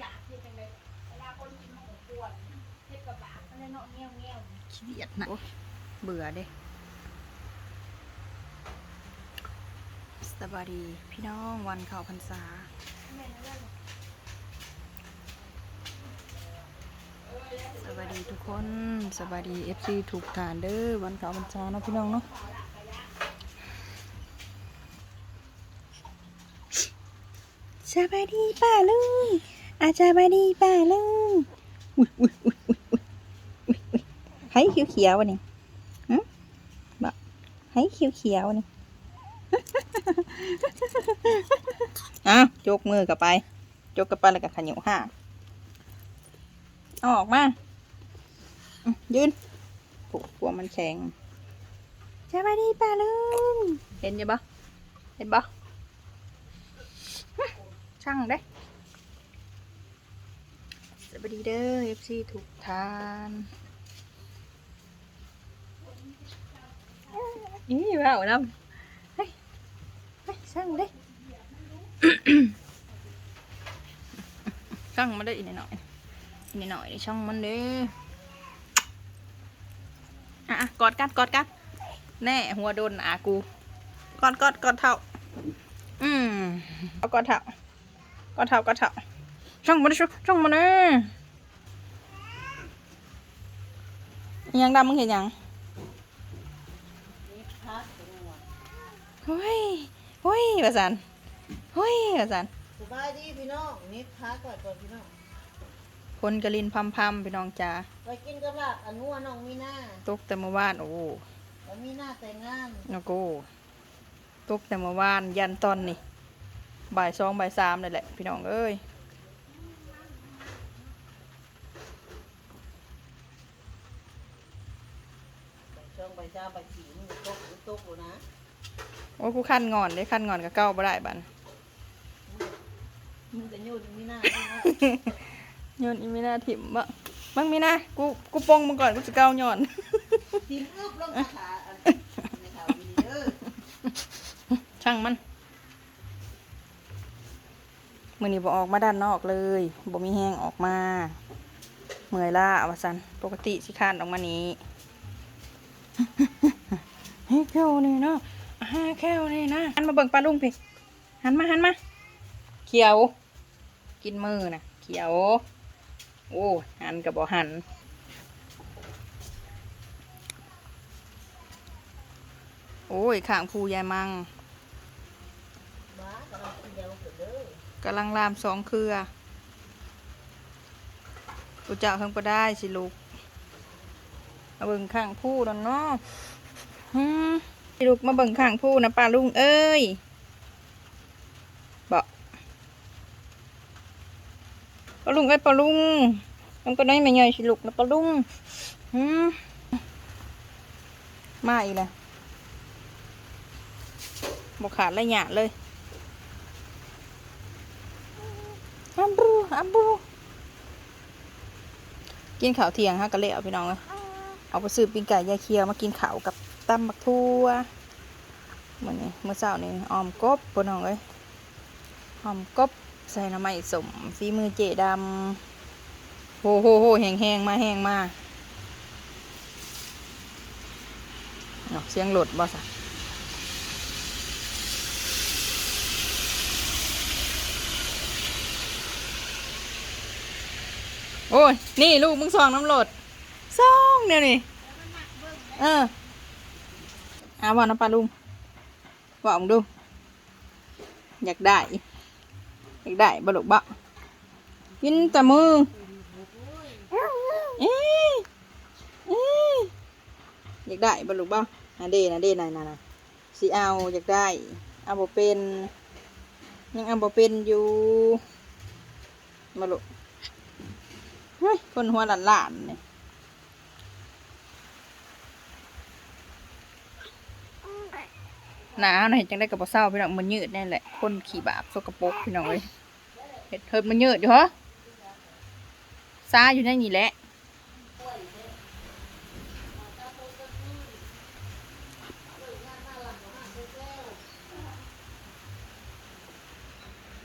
อยากเฮ็ดจังไดเวลาคนกินมันก็ปวดเฮ็ดกับบากมันเลยเนาะเงี้ยวเงี้ยวขี้เกียจนะโอ๊ยเบื่อเด้สวัสดีพี่น้องวันเข้าพรรษาสวัสดีทุกคนสวัสดีเอฟซีถูกฐานเด้อวันเข้าพรรษาเนาะพี่น้องเนาะสวัสดีป้าลุง อาสวัสดีป้าลุงอุ้ยอุ้ยอุ้ยอุ้ยอุ้ยอุ้ยให้เขียวเขียววะนี่ฮะบอกให้เขียวเขียววะนี่อ้าวจกมือกลับไป จกกลับไปแล้วก็ขยับห้าเอาออกมาอืมยืนผูกหัวมันแข็งสวัสดีป้าลุง เห็นยังปะเห็นปะฮึช่างเด้ สวัสดีเด้อเอฟซีถูกทานนี่ว่าเอาน้ำเฮ้ยเฮ้ยช่งเด้ช่งมันได้อีกหน่อยอีกหน่อยช่างมันเด้อะอะกอดกันกอดกันแน่หัวโดนอากูกอดกอดกอดเท่าอืมเอากอดเท่ากอดเท่ากอดเท่า ช่างมันได้ช่ช่างมันเด้อิหยังดำมึงเห็นยังเฮ้ยเฮ้ยประสันเฮ้ยประสันสบายดีพี่น้องนี่พักก่อนก่อนพี่น้องคนกระลินพัมพัมๆพี่น้องจ้าไปกินกับลาบอันนัวน้องมีหน้าตกแต่เมื่อวานโอ้โหแล้วมีหน้าแต่งงานโอ้โหตกแต่เมื่อวานยันตอนนี่บ่ายสองบ่ายสามเลยแหละ พี่น้องเอ้ย ไปช่ องไปเช้าไปขี่มันตกมันตกอยู่นะโอ้ยกูขั้นงอนเลยขั้นงอนกับเก้าบ่ได้บันมึงจะโยนมีหน้าโยนอีมีนาถิ่มบะบังมีนากูกูปงมึงก่อนกูจะเก้าย้อนทีมอึบลงขาอันในแถวนี้เด้อช่างมันมือนี้บอออกมาด้านนอกเลยบ่มีแห้งออกมา เมื่อยล่าอวสันปกติสิคร้านออกมานี้ ให้แค่วนี่เนาะห้าแค่วนี่นะหันมาเบิ่งปลาลุงพี่หันมาหันมาเขียว กินมือนะเขียว โอ้หันกับบ่หันโอ้ยข้างภูยายมังกำลังกำลังลามสองเครือกูเจ้าเพิ่งก็ได้สิลูก มาเบิ่งข้างผู้นั่นเนาะฮึสิลูกมาเบิ่งข้างผู้นะป้าลุงเอ้ยบอกป้าลุงเอ้ยป้าลุงมันก็ได้ไม่ใหญ่สิลูกนะป้าลุงฮึมาอีกแล้วบกขาดละหยาดเลยอัมบรูอัมบรูกินข้าวเที่ยงฮะก็เลยเอาพี่น้องเลย เอาไปซื้อปิ้งไก่ยายเคียวมากินข้าวกับตำบักทั่วมื่อนี้เมื่อเช้านี้ออมกบพี่น้องเลยออมกบใส่น้ำมันสมฝีมือเจดำโหโหโหแห้งแห้งมาแห้งมาเนาะเสียงหลดบ่สะโอ้ย นี่ลูกมึงซองน้ำโหลด ซองเดี๋ยวนี่เออเอาว่าน้ำปลาลุงบอกมึงดู อยากได้ อยากได้บลุกบะกินแต่มือเอ๊อยากได้บลุกบ้าอันเดนะเดนะนะนะสิเอาอยากได้เอาบ่เป็นยังเอาบ่เป็นอยู่บลุเฮ้ยคนหัวหลานหลานๆเนี่ย หนาวนะเห็นจังได้กับเศร้าพี่น้องมันยืดแน่แหละคนขี่บาปสกปรกพี่น้องเลยเห็ดเถิดมันยืดอยู่เหรอซาอยู่ในนี่แหละ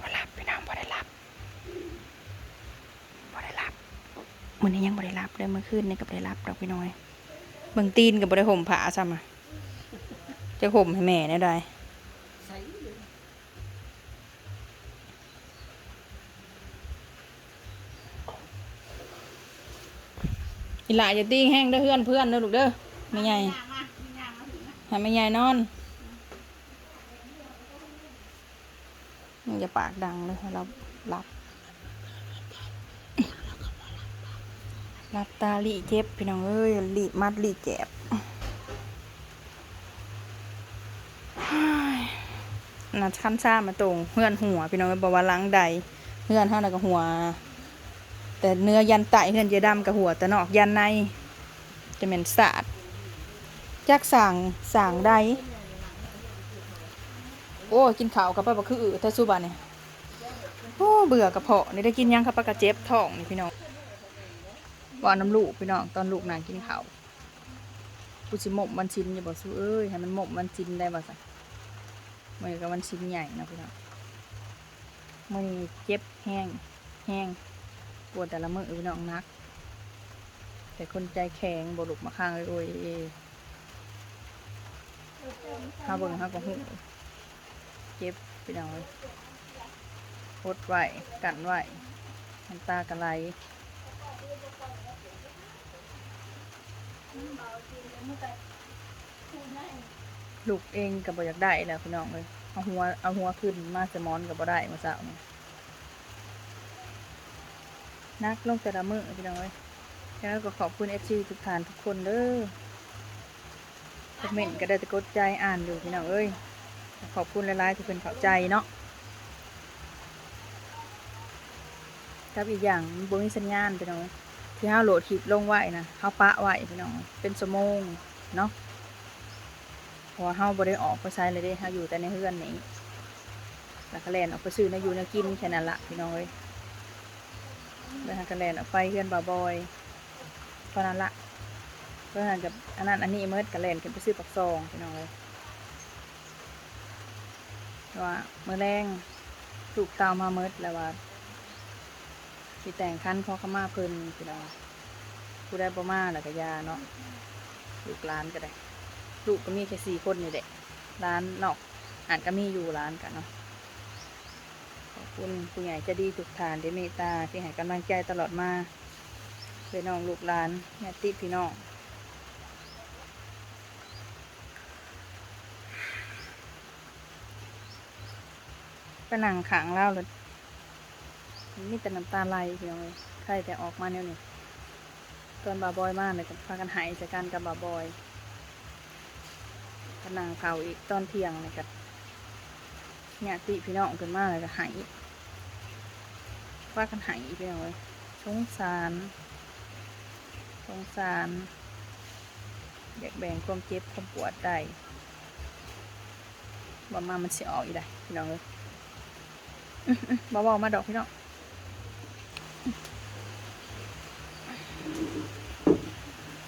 บ่หลับพี่น้องบ่ได้หลับมื้อนี้ยังบ่ได้รับเลยเมื่อคืนนี่ก็บ่ได้รับดอกพี่น้อยเบิ่งตีนก็บ่ได้ห่มผาซ้ำอะ จะห่มให้แม่แน่ได้อีหล่าอย่าตีแห้งเด้อเพื่อนเพื่อนเด้อลูกเด้อไม่ใหญ่ย่างมาย่างมาถึงนะให้ไม่ใหญ่นอนมึงอย่าปากดังเลยเราหลับหลับตาลีเจ็บพี่น้องเอ้ยลีมัดลีแจบเฮ้ย น่ะคันซ่ามาตรงเฮือนหัวพี่น้องบอกว่าล้างใดเฮือนเท่านั้นกับหัว แต่เนื้อยันไตเฮือนเจดำกับหัวแต่นอกยันในจะเหม็นสาดจักสั่งสั่งใดโอ้กินข้าวกับป้าบะคืออือแต่สุบานเนี่ยโอ้เบื่อกระเพาะนี่ได้กินยังครับปลากระเจ็บท้องนี่พี่น้องว่าน้ำลูกพี่น้องตอนลูกนางกินข้าวกูสิหมกมันชินอย่าบอกสู้เอ้ยให้มันหมกมันชินได้บ่สัก มันกับมันชิ้นใหญ่นะพี่น้องมันเจ็บแห้งแห้งปวดแต่ละมือพี่น้องนัก แต่คนใจแข็งบลุกมาข้างเลยโอ้ยห้าเบิ่งห้าก็หูเจ็บไปหน่อยพดไหวกันไหวน้ำตากระไหล ลูกเองกับบอยากได้แหล้วพี่น้องเลยเอาหัวเอาหัวขึ้นมาสมอนกับบ่ได้มาสาวนี่นักลงแต่ละมือพี่น้องเลยแล้วก็ขอบคุณเอฟซีทุกท่านทุกคนเด้อคอมเมนต์ก็ได้ต่กดใจอ่านอยู่พี่น้องเอ้ยขอบคุณหลายๆที่เป็นเข้าใจเนาะครับอีกอย่างบ่มีสัญญาณพี่น้องที่เฮาโหลดคลิปลงไว้นะเฮาปะไว้พี่น้องเป็นชั่วโมงเนาะ ราะว่าเฮาบ่ได้ออกไปใช้เลยเด้เฮาอยู่แต่ในเฮือนนี้แล้วก็แลนออกไปซื้อในอยู่ในกินแค่นั้นละพี่น้องเอ้ยแล้วกันแลนออกไปเฮือนบ่าวบอยเท่านั้นละเพื่อนกับอันนั้นอันนี้เมื่อกระเล่นกันไปซื้อปักซองพี่น้องเลยว่าเมื่อแรงถูกตามาเมื่อแล้วว่าสิแต่งคั้นขอขมาเพิ่นพี่น้องผู้ได้ประมาแล้วก็ยาเนาะลูกร้านก็ได้ ลูกก็มีแค่สี่คนนี่แหละร้านนอกอาจก็มีอยู่ร้านกันเนาะขอบคุณผู้ใหญ่จะดีทุกทานที่เมตตาที่ให้กำลังใจตลอดมาพี่น้องลูกหลานแม่ติพี่น้องไปนั่งขังเล่าเลยมีแต่น้ำตาไหลพี่น้องเลยใครแต่ออกมาแนวนี้ตอนบาบอยมากเลยพากันหายจากกันกับบาบอย ก็นั่งเผาอีกตอนเที่ยงเลยกับเนี่ยติพี่น้องขึ้นมาเลยก็หายว่ากันหายพี่น้องเลยสงสารสงสารอยากแบ่งความเจ็บความปวดได้บ่มามันเสิออกอีกได้พี่น้องเลยอื้อบ่บอกมาดอกพี่น้อง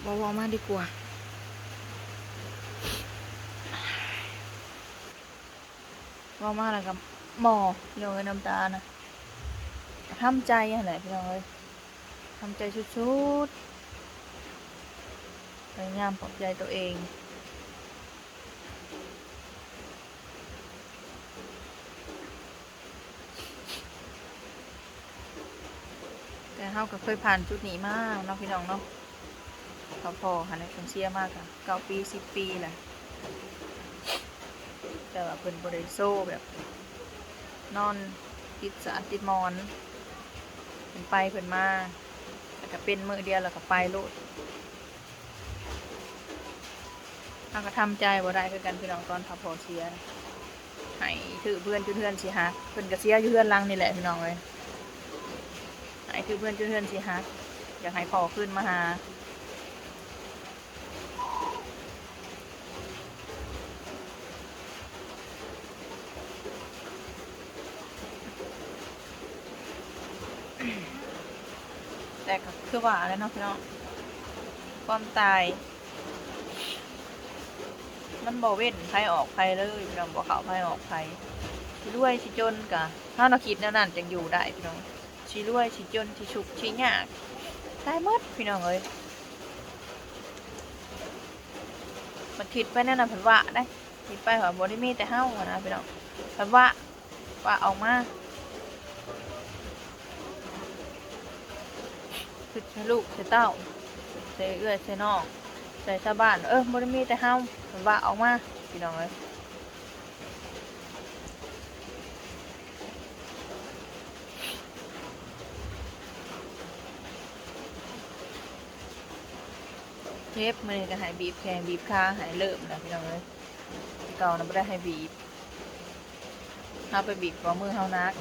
บ่บอกมาดีกว่า บ่มาแล้วกับหมอพี่องเลยน้ำตานะทำใจอะไรพี่น้องเลยทำใจชุดๆพยายามปลอบใจตัวเองแต่เฮาก็เคยผ่านจุดนี้มาเนาะพี่น้องเนาะเขาพอค่ะในคนเชียมากอะเก้าปีสิบปีแหละ แต่ว่าเป็นบริโซแบบ นอนติดสารติดมอนเป็นไปเพิ่นมาแล้วก็เป็นมือเดียวแล้วก็ไปโลดเราก็ทำใจบ่ได้คือกันพี่น้องตอนทับพอเสียให้ถือเพื่อนจุดเพื่อนสิฮักเพิ่อนก็เสียอยู่เพื่อนลังนี่แหละพี่น้องเลยให้ถือเพื่อนจุดเพื่อนสิฮักอยากให้พอขึ้นมาหา แต่ก็คือว่าแล้วเนาะพี่น้องความตาย มันบ่เว้นไผออกไผเลยพี่น้องบ่เข้าไผออกไผสิรวยสิจนกะถ้าเราคิดแนวนั้นจังอยู่ได้พี่น้องสิรวยสิจนสิสุขสิยากได้หมดพี่น้องเอ้ยมันคิดไปนั่นน่ะเพิ่นว่าได้คิดไปว่าบ่ได้มีแต่เฮาอะนะพี่น้องเพิ่นว่าว่าออกมา คือใช้ลูกใช้เต้าใช้เอื้อยใช้น้องใช้ชาวบ้าน เออบ่ได้มีแต่เฮาเพิ่นว่าออกมาพี่น้องเอ้ยเทปมันก็หายบีบแขงบีบขาหายเริ่มนะพี่น้องเลยเก่านะไม่ได้ให้บีบเอาไปบีบกับมือเฮานัก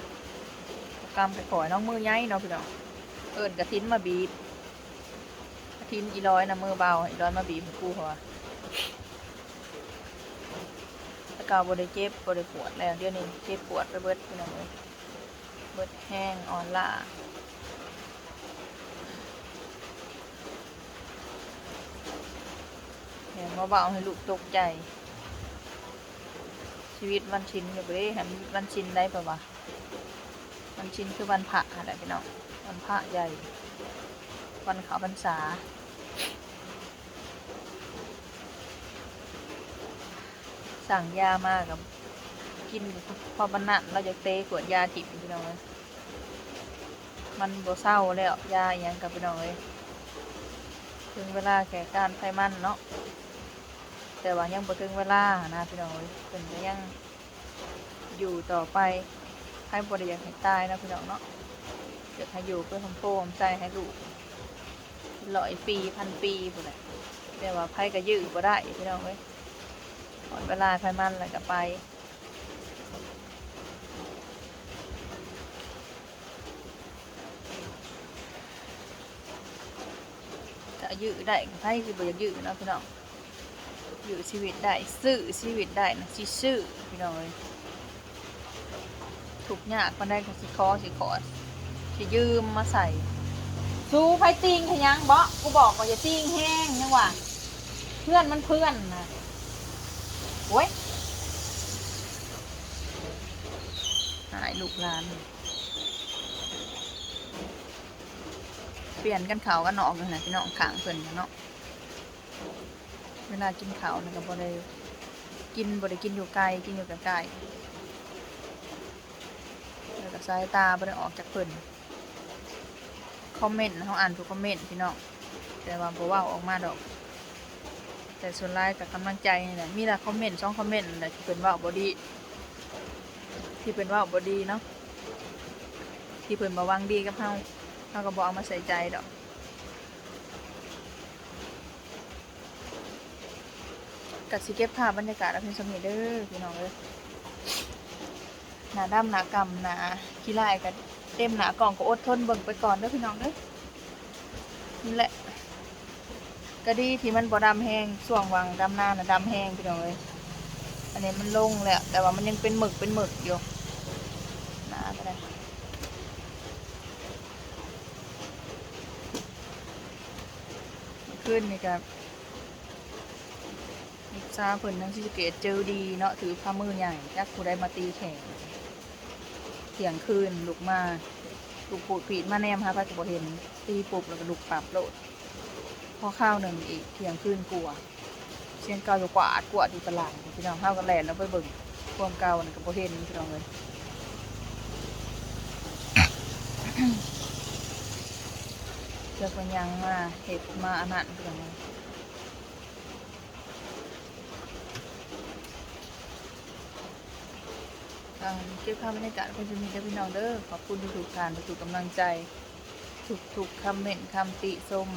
กำไปข่อยน้องมือใหญ่เนาะพี่น้อง อิญกระทิ้นมาบีบกระทิ้นอีร้อยนะมือเบาอีร้อยมาบีบกู้เขาว่าแต่เก่าบริเจ็บบริปวดแล้วเดี๋ยวนี้เจ็บปวดไปเบิดพี่น้องเลยเบิดแห้งอ่อนล้าแถมมาเบาให้ลูกตกใจ ชีวิตวันชินอยู่บ่ได้แถมวันชินได้ปะวะวันชินคือวันพระอะไรพี่น้อง วันพระใหญ่ วันเขาพรรษา สั่งยามากกับกินพอบันนันเราจะเตะขวดยาจิบพี่น้องเลยมันบ่เศร้าแล้วยาอหยังกับพี่น้องเลยถึงเวลาแก่การไฟมันเนาะแต่ว่ายังบ่ถึงเวลานะพี่น้องเอ้ยเพิ่นก็ยังอยู่ต่อไปให้บ่ได้อยากให้ตายนะพี่น้องเนาะ อยากให้อยู่เพื่อทำโพมใจให้ลูกร้อยปีพันปีพุ่นแหละแต่ว่าไผก็ยื้อบ่ได้พี่น้องเอ้ยหมดเวลาไฟมันแล้วก็ไปจะยื้อได้ก็ไผคือบ่อยากยื้อเนะพี่น้องอยู่ชีวิตได้ซื้อชีวิตได้นะสิซื้อพี่น้องเลยถูกยากมันได้ก็สิคอสิขอ สิยืมมาใส่สู้ไฟติงขยังบ่กูบอกว่าอย่าติงแห้งยังวะเพื่อนมันเพื่อนนะโอ้ยหายลูกหลาน เปลี่ยนกันเขากันนอกเลยนะพี่น้องขางเพิ่นกันเนาะเวลากินขาวนะก็บ่ได้กินบ่ได้กินอยู่ไกลกินอยู่ใกลๆแล้วก็สายตาบ่ได้ออกจากเพิ่น คอมเมนต์เฮาอ่านทุกคอมเมนต์พี่น้องแต่ว่าบ่เว้าออกมาดอก แต่ส่วนหลายก็กำลังใจนี่แหละมีแต่คอมเมนต์2คอมเมนต์นั่นแหละที่เพิ่นว้าบ่ดี ที่เพิ่นว้าบ่ดีเนาะที่เพิ่นบ่วังดีกับเฮาเฮาก็บ่เอามาใส่ใจดอกกัดสิเก็บภาพบรรยากาศเอาเพียงสมิเด้อพี่น้องเอ้ยหนาดำหนากำหนาขี้ลายกัน เต็มหนากล่องก็อดทนเบิ่งไปก่อนเด้อพี่น้องเด้อนี่แหละก็ดีที่มันบ่ดำแห้งช่วงวังดำหน้าน่ะดำแห้งพี่น้องเอ้ยอันนี้มันลงแล้วแต่ว่ามันยังเป็นหมึกเป็นหมึกอยู่หนาก็ได้ขึ้นนี่ครับลูกซาเพิ่นทั้งซิเกตเจอดีเนาะถือพามือใหญ่จักผู้ใดมาตีแข่ง ที่ยงคืนลุกมาลุกปูดผีดมาแนมฮะพระจะบเห็นตีปุบแล้วก็ลุกปรับโลดพอข้าวหนึ่งอีกเที่ยงคืนกลัวเชียงเก่าอยู่กวาดกวาดอยู่ตลาดพี่น้องข้าวกันแลนแล้วไปเบิ่งความเก่านี่ก็บ่เห็นพี่น้องเลยเจ้าคนยังมาเห็ดมาอันนั้นพี่น้องเลย ทางเก็บภาพบรรยากาศเพื่อนจะมีเด้อพี่น้องเด้อขอบคุณทุกๆท่านทุกๆกำลังใจ ทุกๆคำเมนต์คำติชม